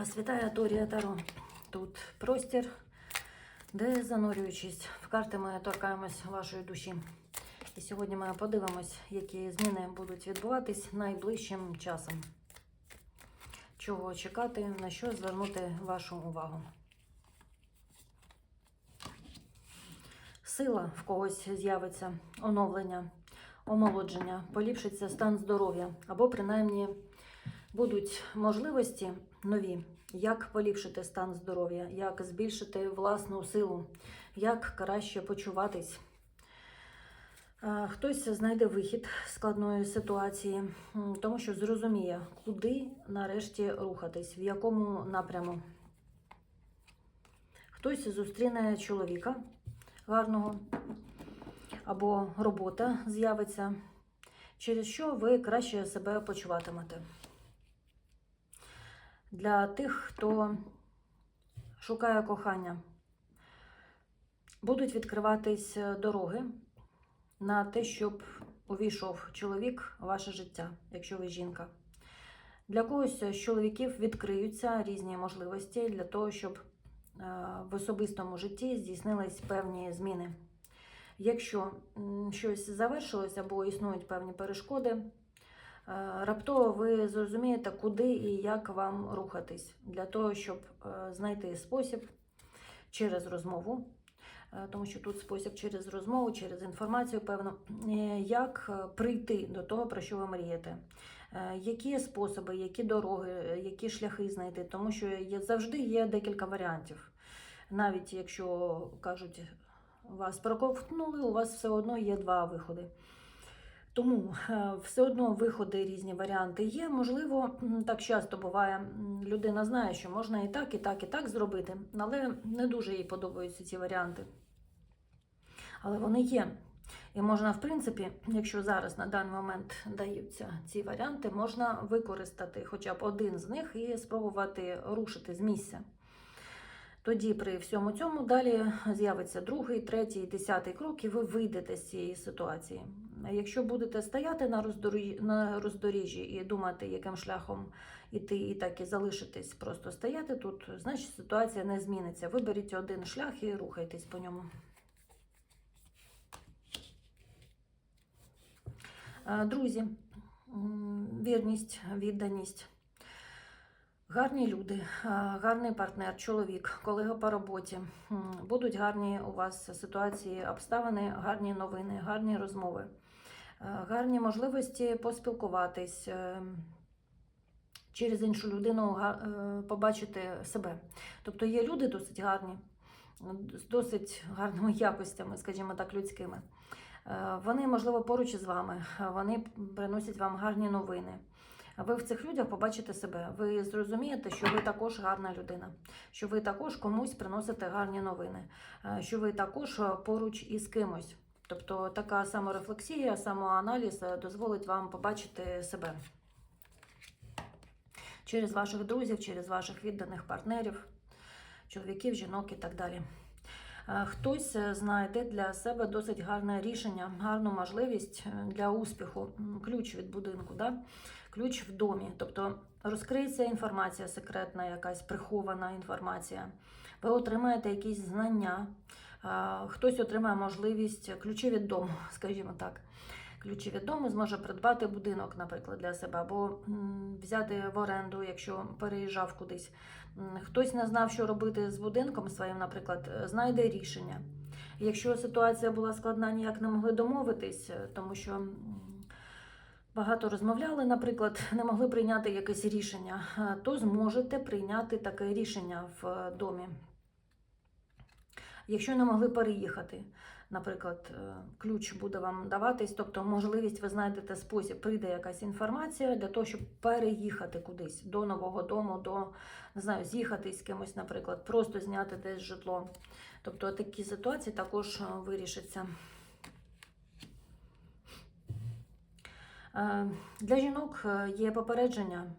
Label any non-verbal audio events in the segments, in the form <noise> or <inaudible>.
Вас вітає Торія Таро. Тут простір, де занурюючись в карти, ми торкаємось вашої душі. І сьогодні ми подивимось, які зміни будуть відбуватись найближчим часом. Чого чекати, на що звернути вашу увагу. Сила в когось з'явиться, оновлення, омолодження, поліпшиться стан здоров'я або принаймні будуть можливості нові, як поліпшити стан здоров'я, як збільшити власну силу, як краще почуватись. Хтось знайде вихід складної ситуації, тому що зрозуміє, куди нарешті рухатись, в якому напряму. Хтось зустріне чоловіка гарного, або робота з'явиться, через що ви краще себе почуватимете. Для тих, хто шукає кохання, будуть відкриватись дороги на те, щоб увійшов чоловік в ваше життя, якщо ви жінка. Для когось з чоловіків відкриються різні можливості для того, щоб е, в особистому житті здійснились певні зміни. Якщо щось завершилось або існують певні перешкоди, е, раптово ви зрозумієте, куди і як вам рухатись, для того, щоб е, знайти спосіб через розмову, е, тому що тут спосіб через розмову, через інформацію, певно, е, як е, прийти до того, про що ви мрієте. Е, Які способи, які дороги, е, які шляхи знайти, тому що є, завжди є декілька варіантів. Навіть якщо кажуть, вас проковтнули, у вас все одно є два виходи. Тому е, все одно виходи, різні варіанти є. Можливо, так часто буває, людина знає, що можна і так, і так, і так зробити, але не дуже їй подобаються ці варіанти. Але вони є. І можна, в принципі, якщо зараз на даний момент даються ці варіанти, можна використати хоча б один з них і спробувати рушити з місця. Тоді при всьому цьому далі з'явиться другий, третій, десятий крок, і ви вийдете з цієї ситуації. Якщо будете стояти на роздоріжжі, на роздоріжжі і думати, яким шляхом іти, і так і залишитись просто стояти тут, значить ситуація не зміниться. Виберіть один шлях і рухайтесь по ньому. Е, Друзі, вірність, відданість. Гарні люди, е, гарний партнер, чоловік, колега по роботі. Будуть гарні у вас ситуації, обставини, гарні новини, гарні розмови, гарні можливості поспілкуватись, е, через іншу людину е, побачити себе. Тобто є люди досить гарні, з досить гарними якостями, скажімо так, людськими. Е, Вони, можливо, поруч із вами, е, вони приносять вам гарні новини. Ви в цих людях побачите себе. Ви зрозумієте, що ви також гарна людина, що ви також комусь приносите гарні новини, е, що ви також е, поруч із кимось. Тобто така саморефлексія, самоаналіз е, дозволить вам побачити себе через ваших друзів, через ваших відданих партнерів, чоловіків, жінок і так далі. Е, Хтось е, знайде для себе досить гарне рішення, гарну можливість для успіху, ключ від будинку, да? ключ в домі. Тобто розкриється інформація секретна, якась прихована інформація. Ви отримаєте якісь знання, хтось отримає можливість ключі від дому, <laughs> скажімо так. Ключі від дому зможе придбати будинок, наприклад, для себе, або взяти в оренду, якщо переїжджав кудись. Хтось не знав, що робити з будинком своїм, наприклад, е, знайде рішення. Якщо ситуація була складна, ніяк не могли домовитись, е, тому що багато розмовляли, наприклад, <laughs> не могли прийняти якесь рішення, е, то зможете прийняти таке рішення в домі. Якщо не могли переїхати, наприклад, е, ключ буде вам даватись, тобто можливість ви знайдете спосіб, прийде якась інформація для того, щоб переїхати кудись до нового дому, до не знаю, з'їхати з кимось, наприклад, просто зняти десь житло. Тобто такі ситуації також е, вирішаться. Е, Для жінок є попередження.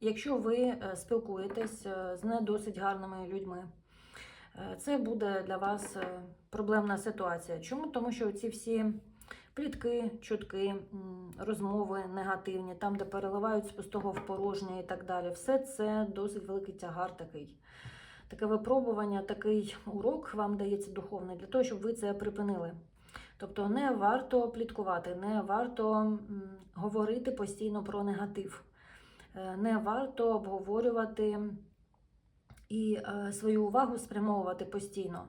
Якщо ви спілкуєтесь з не досить гарними людьми, це буде для вас е, проблемна ситуація. Чому? Тому що ці всі Плітки, чутки, розмови негативні, там, де переливають з пустого в порожнє і так далі. Все це досить великий тягар такий. Таке випробування, такий урок вам дається духовний для того, щоб ви це припинили. Тобто не варто пліткувати, не варто говорити постійно про негатив, Е, не варто обговорювати і е, свою увагу спрямовувати постійно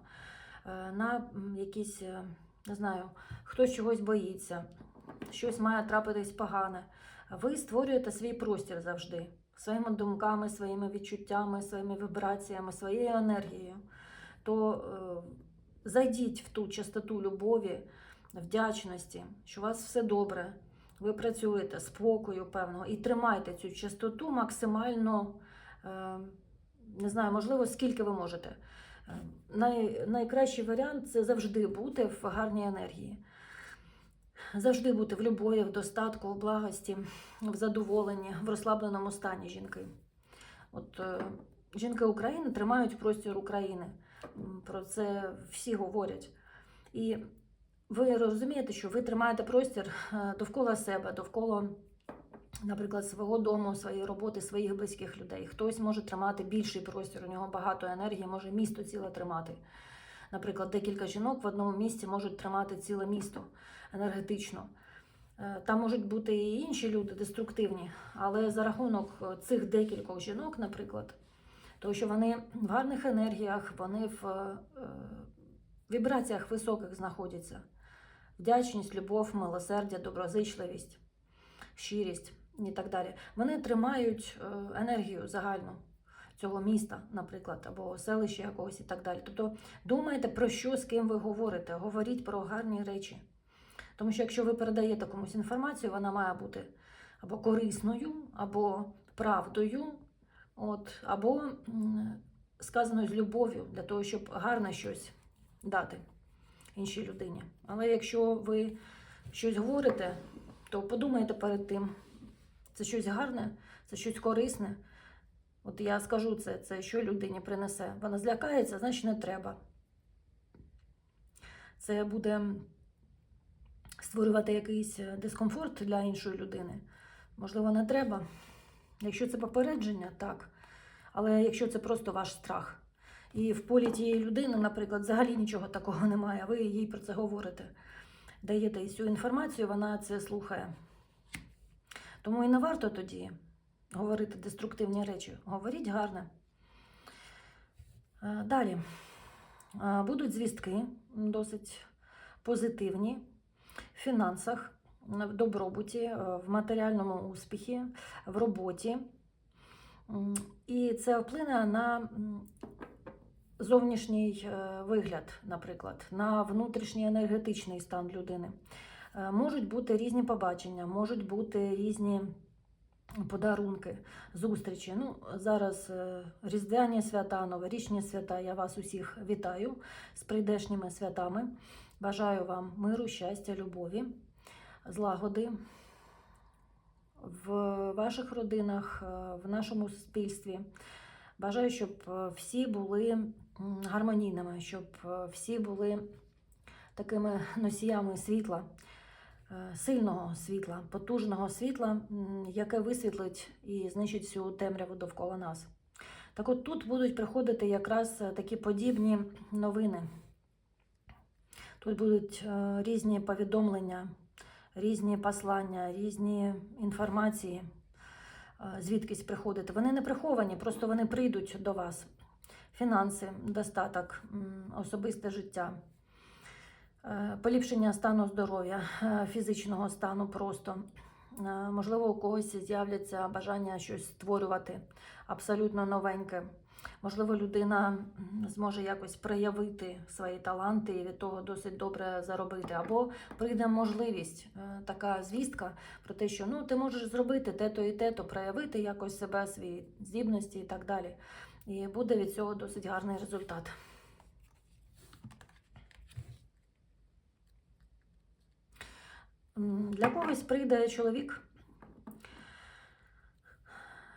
е, на якісь, е, не знаю, хтось чогось боїться, щось має трапитись погане. Ви створюєте свій простір завжди своїми думками, своїми відчуттями, своїми вібраціями, своєю енергією. То зайдіть в ту частоту любові, вдячності, що у вас все добре, ви працюєте спокою, певного, і тримайте цю частоту максимально, не знаю, можливо, скільки ви можете. Е, Най, найкращий варіант це завжди бути в гарній енергії. Завжди бути в любові, в достатку, в благості, в задоволенні, в розслабленому стані жінки. От е, жінки України тримають простір України. Про це всі говорять. І ви розумієте, що ви тримаєте простір е, довкола себе, довкола, наприклад, свого дому, своєї роботи, своїх близьких людей. Хтось може тримати більший простір, у нього багато енергії, може місто ціле тримати. Наприклад, декілька жінок в одному місці можуть тримати ціле місто енергетично. Е, Там можуть бути і інші люди деструктивні, але за рахунок е, цих декількох жінок, наприклад, тому що вони в гарних енергіях, вони в е, вібраціях високих знаходяться. Вдячність, любов, милосердя, доброзичливість, щирість і так далі. Вони тримають е, енергію загальну цього міста, наприклад, або селища якогось і так далі. Тобто думайте про що, з ким ви говорите, говоріть про гарні речі. Тому що якщо ви передаєте комусь інформацію, вона має бути або корисною, або правдою, от, або сказаною з любов'ю для того, щоб гарне щось дати іншій людині. Але якщо ви щось говорите, то подумайте перед тим, це щось гарне, це щось корисне. От я скажу це, це що людині принесе. Вона злякається, значить не треба. Це буде створювати якийсь е, дискомфорт для іншої людини. Можливо, не треба. Якщо це попередження, так. Але якщо це просто ваш страх. І в полі тієї людини, наприклад, взагалі нічого такого <laughs> немає, ви їй про це говорите. Даєте цю інформацію, вона це слухає. Тому і не варто тоді говорити деструктивні речі. Говоріть гарне. Е, Далі. Е, Будуть звістки досить позитивні в фінансах, в добробуті, е, в матеріальному успіхі, в роботі. І це вплине на зовнішній е, вигляд, наприклад, на внутрішній енергетичний стан людини. Е, Можуть бути різні побачення, можуть бути різні подарунки, зустрічі. Ну, зараз е, Різдвяні свята, новорічні свята. Я вас усіх вітаю з прийдешніми святами. Бажаю вам миру, щастя, любові, злагоди в ваших родинах, в нашому суспільстві. Бажаю, щоб всі були гармонійними, щоб е, всі були такими носіями світла, е, сильного світла, потужного світла, яке висвітлить і знищить всю темряву довкола нас. Так от тут будуть приходити якраз е, такі подібні новини. Тут будуть різні повідомлення, різні послання, різні інформації, звідкись приходити. Вони не приховані, просто вони прийдуть до вас. Фінанси, достаток, особисте життя, е, поліпшення стану здоров'я, е, фізичного стану просто. Е, Можливо, у когось з'являться бажання щось створювати абсолютно новеньке. Можливо, людина зможе якось проявити свої таланти і від того досить добре заробити. Або прийде можливість, така звістка про те, що ну, ти можеш зробити те-то і те-то, проявити якось себе, свої здібності і так далі. І буде від цього досить гарний результат. Для когось прийде чоловік.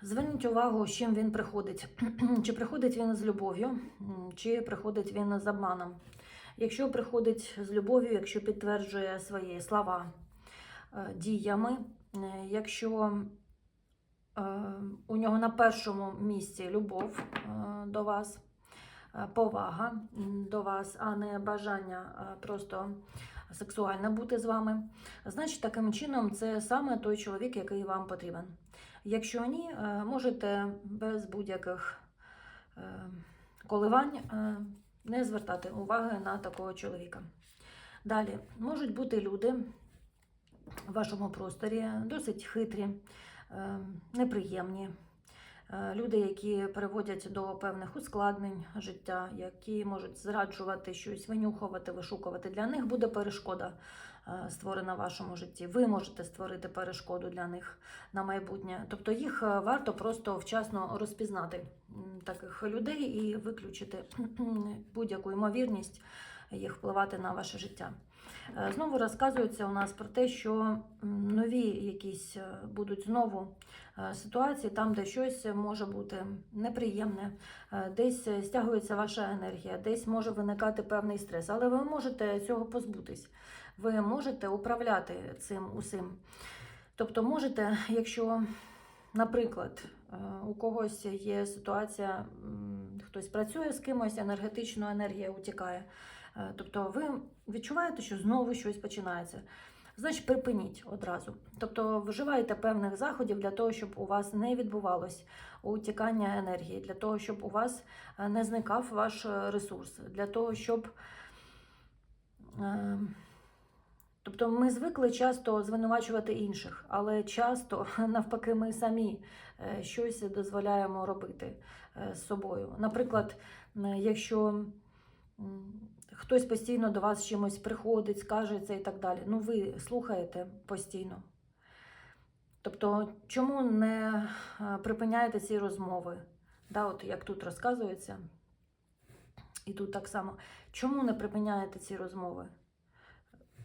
Зверніть увагу, з чим він приходить. <clears throat> Чи приходить він з любов'ю, чи приходить він з обманом. Якщо приходить з любов'ю, якщо підтверджує свої слова е, діями, е, якщо у нього на першому місці любов е, до вас, е, повага до вас, а не бажання е, просто сексуально бути з вами, значить таким чином це саме той чоловік, який вам потрібен. Якщо ні, можете без будь-яких коливань не звертати уваги на такого чоловіка. Далі можуть бути люди в вашому просторі досить хитрі, неприємні. Е, Люди, які приводять до певних ускладнень життя, які можуть зраджувати щось, винюхувати, вишукувати. Для них буде перешкода е, створена в вашому житті. Ви можете створити перешкоду для них на майбутнє. Тобто їх е, варто просто вчасно розпізнати таких людей і виключити <clears throat> будь-яку ймовірність їх впливати на ваше життя. Е, Знову розказується у нас про те, що нові якісь е, будуть знову е, ситуації, там, де щось може бути неприємне, десь стягується ваша енергія, десь може виникати певний стрес, але ви можете цього позбутись. Ви можете управляти цим усім. Тобто, можете, якщо, наприклад, у когось є ситуація, хтось працює з кимось, енергетично енергія утікає. Е, Тобто ви відчуваєте, що знову щось починається. Значить, припиніть одразу. Тобто вживайте певних заходів для того, щоб у вас не відбувалось утікання енергії, для того, щоб у вас е, не зникав ваш е, ресурс, для того, щоб. Тобто ми звикли часто звинувачувати інших, але часто <laughs> навпаки ми самі щось дозволяємо робити з собою. Наприклад, якщо хтось постійно до вас чимось приходить, скажеться і так далі, ну ви слухаєте постійно. Тобто, чому не е, припиняєте ці розмови? Да, от як тут розказується, і тут так само. Чому не припиняєте ці розмови?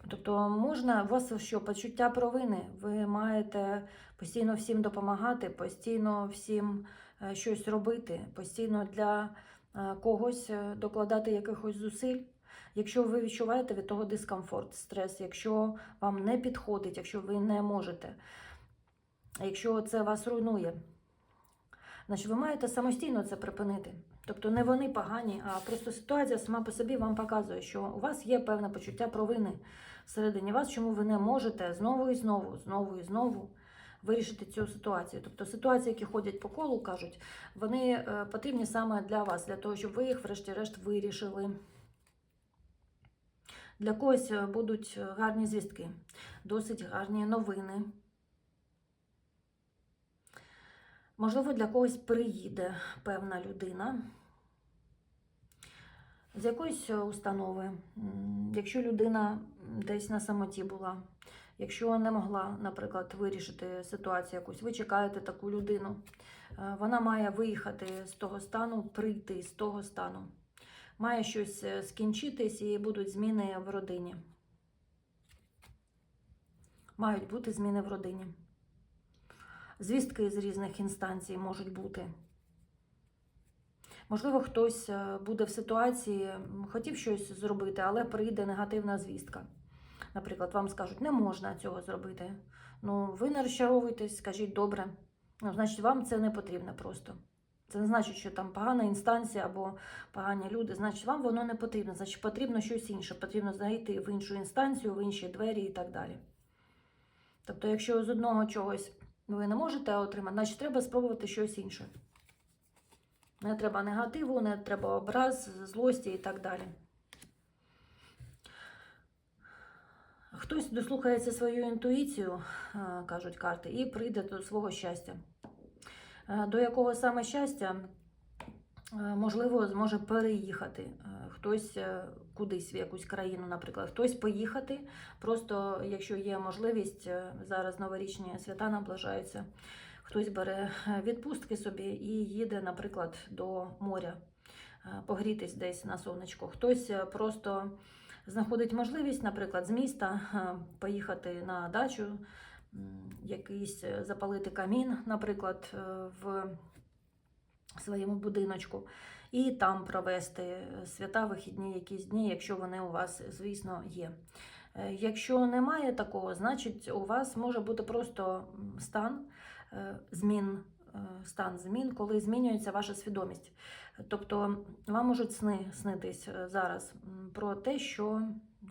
Тобто можна, у вас що, почуття провини, ви маєте постійно всім допомагати, постійно всім е, щось робити, постійно для е, когось докладати якихось зусиль. Якщо ви відчуваєте від того дискомфорт, стрес, якщо вам не підходить, якщо ви не можете, якщо це вас руйнує, значить ви маєте самостійно це припинити. Тобто не вони погані, а просто ситуація сама по собі вам показує, що у вас є певне почуття провини всередині вас, чому ви не можете знову і знову, знову і знову вирішити цю ситуацію. Тобто ситуації, які ходять по колу, кажуть, вони е, потрібні саме для вас, для того, щоб ви їх, врешті-решт, вирішили. Для когось е, будуть гарні звістки, досить гарні новини. Можливо, для когось приїде певна людина з якоїсь е, установи. Якщо людина десь на самоті була, якщо не могла, наприклад, вирішити ситуацію якусь, ви чекаєте таку людину, е, вона має виїхати з того стану, прийти з того стану. Має щось е, скінчитись і будуть зміни в родині. Мають бути зміни в родині. Звістки з різних інстанцій можуть бути. Можливо, хтось е, буде в ситуації, хотів щось зробити, але прийде негативна звістка. Наприклад, вам скажуть, не можна цього зробити. Ну, ви не розчаровуєтесь, скажіть добре. Ну, значить, вам це не потрібно просто. Це не значить, що там погана інстанція або погані люди. Значить, вам воно не потрібно. Значить, потрібно щось інше. Потрібно зайти в іншу інстанцію, в інші двері і так далі. Тобто, якщо з одного чогось ви не можете отримати, значить треба спробувати щось інше. Не треба негативу, не треба образ, злості і так далі. Хтось дослухається свою інтуїцію, кажуть карти, і прийде до свого щастя. Е, До якого саме щастя, е, можливо, зможе переїхати. Е, Хтось кудись в якусь країну, наприклад, хтось поїхати. Просто, якщо є можливість, зараз новорічні свята наближаються. Хтось бере відпустки собі і їде, наприклад, до моря погрітись десь на сонечко. Хтось просто знаходить можливість, наприклад, з міста поїхати на дачу, якийсь е, запалити камін, наприклад, е, в своєму будиночку і там провести е, свята, вихідні, якісь дні, якщо вони у вас, звісно, є. Якщо немає такого, значить у вас може бути просто стан змін, стан змін, коли змінюється ваша свідомість. Тобто вам можуть сни снитись зараз про те, що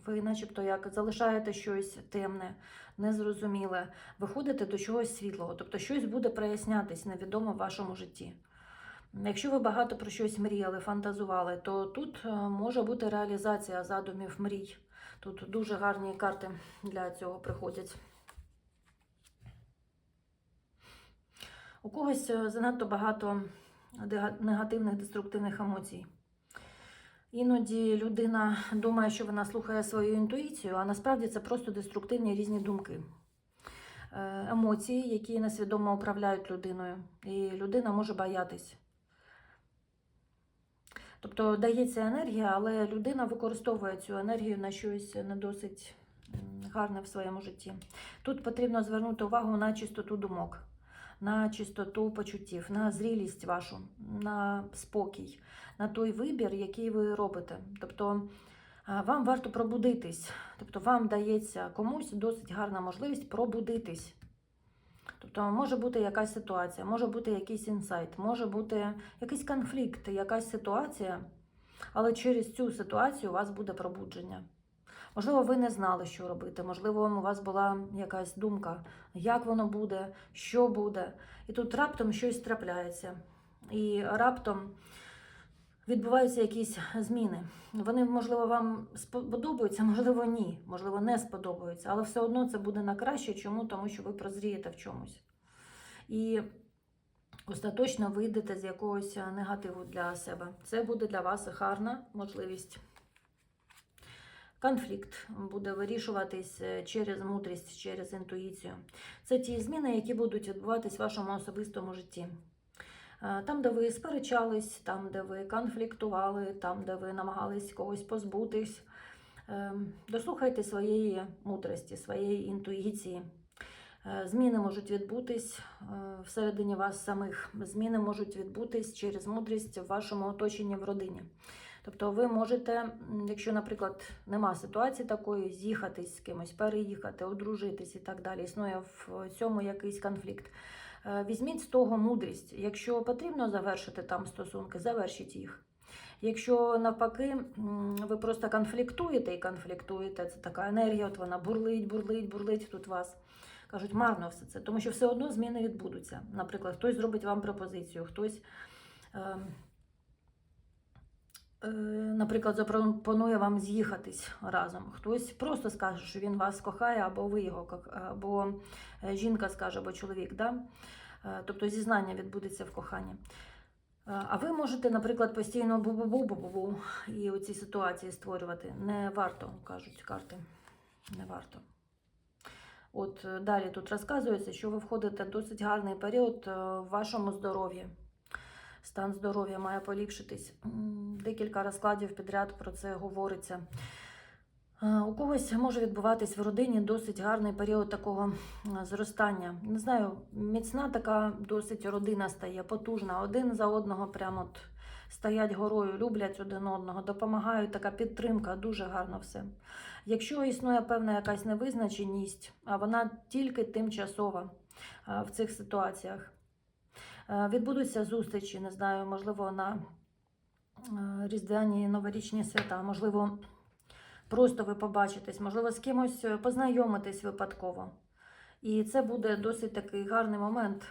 ви, начебто, як залишаєте щось темне, незрозуміле, виходите до чогось світлого, тобто щось буде прояснятись невідомо в вашому житті. Якщо ви багато про щось мріяли, фантазували, то тут е, може бути реалізація задумів мрій. Тут дуже гарні карти для цього приходять. У когось е, занадто багато негативних деструктивних емоцій. Іноді людина думає, що вона слухає свою інтуїцію, а насправді це просто деструктивні різні думки. Е, Емоції, які несвідомо управляють людиною, і людина може боятись. Тобто дається енергія, але людина використовує цю енергію на щось не досить гарне в своєму житті. Тут потрібно звернути увагу на чистоту думок, на чистоту почуттів, на зрілість вашу, на спокій, на той вибір, який ви робите. Тобто вам варто пробудитись, тобто вам дається комусь досить гарна можливість пробудитись. Тобто може бути якась ситуація, може бути якийсь інсайт, може бути якийсь конфлікт, якась ситуація, але через цю ситуацію у вас буде пробудження. Можливо, ви не знали, що робити, можливо, у вас була якась думка, як воно буде, що буде. І тут раптом щось трапляється. І раптом відбуваються якісь зміни. Вони, можливо, вам сподобаються, можливо, ні, можливо, не сподобаються, але все одно це буде на краще. Чому? Тому що ви прозрієте в чомусь. І остаточно вийдете з якогось негативу для себе. Це буде для вас гарна можливість. Конфлікт буде вирішуватись е, через мудрість, через інтуїцію. Це ті зміни, які будуть відбуватись в вашому особистому житті. Е, Там, де ви сперечались, там, де ви конфліктували, там, де ви намагались когось позбутись. Е, Дослухайте своєї мудрості, своєї інтуїції. Е, Зміни можуть відбутись всередині вас самих. Зміни можуть відбутись через мудрість в вашому оточенні в родині. Тобто ви можете, якщо, наприклад, нема ситуації такої, з'їхатись з кимось, переїхати, одружитись і так далі. Існує в цьому якийсь конфлікт. Е, Візьміть з того мудрість. Якщо потрібно завершити там стосунки, завершіть їх. Якщо навпаки ви просто конфліктуєте і конфліктуєте, це така енергія, от вона бурлить, бурлить, бурлить тут вас. Кажуть, марно все це, тому що все одно зміни відбудуться. Наприклад, хтось зробить вам пропозицію, хтось, е, е, наприклад, запропонує вам з'їхатись разом. Хтось просто скаже, що він вас кохає, або ви його або е, жінка скаже, або чоловік. Да? Е, Тобто зізнання відбудеться в коханні. Е, А ви можете, наприклад, постійно бу-бу-бу-бу-бу і оці ситуації створювати. Не варто, кажуть карти. Не варто. От е, далі тут розказується, що ви входите в досить гарний період е, в вашому здоров'ї. Стан здоров'я має поліпшитись. Декілька розкладів підряд про це говориться. У когось може відбуватись в родині досить гарний період такого зростання. Не знаю, міцна така досить родина стає, потужна. Один за одного прямо от стоять горою, люблять один одного, допомагають, така підтримка, дуже гарно все. Якщо існує певна якась невизначеність, а вона тільки тимчасова в цих ситуаціях. Е, Відбудуться зустрічі, не знаю, можливо, на е, різдвяні новорічні свята, можливо, просто ви побачитесь, можливо, з кимось е, познайомитесь випадково. І це буде досить такий гарний момент.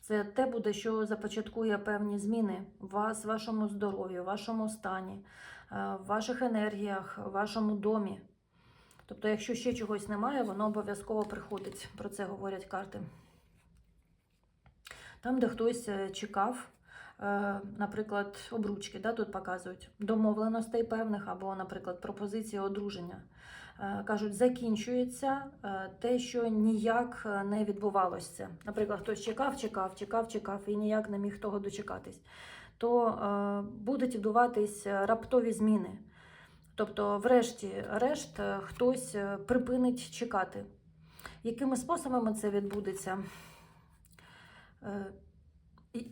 Це те буде, що започаткує певні зміни в вас, вашому здоров'ю, вашому стані, в ваших енергіях, в вашому домі. Тобто, якщо ще чогось немає, воно обов'язково приходить. Про це говорять карти. Там, де хтось е, чекав, е, наприклад, обручки, да, тут показують домовленостей певних, або, наприклад, пропозиції одруження. Е, Кажуть, закінчується те, що ніяк не відбувалося. Наприклад, хтось чекав, чекав, чекав, чекав і ніяк не міг того дочекатись. То будуть відбуватись раптові зміни. Тобто, врешті-решт, хтось припинить чекати. Якими способами це відбудеться? Е,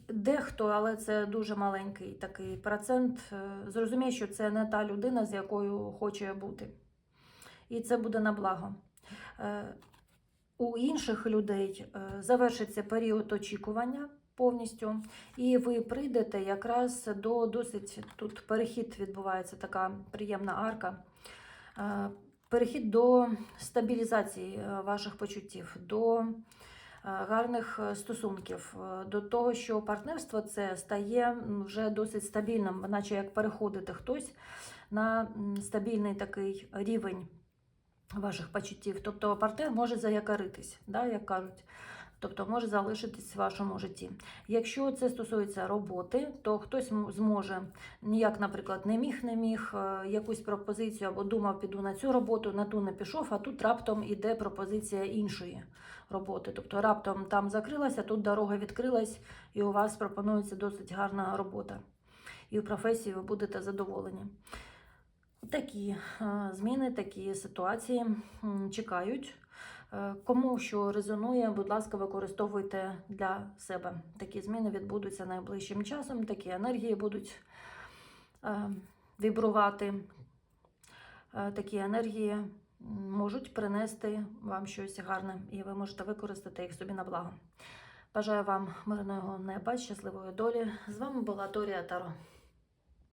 Дехто, але це дуже маленький такий процент, е, зрозуміє, що це не та людина, з якою хоче бути. І це буде на благо. Е, У інших людей завершиться період очікування повністю, і ви прийдете якраз до досить тут перехід відбувається така приємна арка. Перехід до стабілізації ваших почуттів, до гарних е, стосунків, е, до того, що партнерство це стає вже досить стабільним, наче як переходити хтось на стабільний такий рівень ваших почуттів. Тобто партнер може заякаритись, да, як кажуть. Тобто може залишитись в вашому житті. Якщо це стосується роботи, то хтось зможе ніяк, наприклад, не міг, не міг е, якусь пропозицію або думав, піду на цю роботу, на ту не пішов, а тут раптом іде пропозиція іншої роботи. Тобто раптом там закрилася, тут дорога відкрилась, і у вас пропонується досить гарна робота. І в професії ви будете задоволені. Такі е, зміни, такі ситуації чекають. Е, Кому що резонує, будь ласка, використовуйте для себе. Такі зміни відбудуться найближчим часом, такі енергії будуть е, вібрувати. Е, Такі енергії можуть принести вам щось гарне, і ви можете використати їх собі на благо. Бажаю вам мирного неба, щасливої долі. З вами була Торія Таро.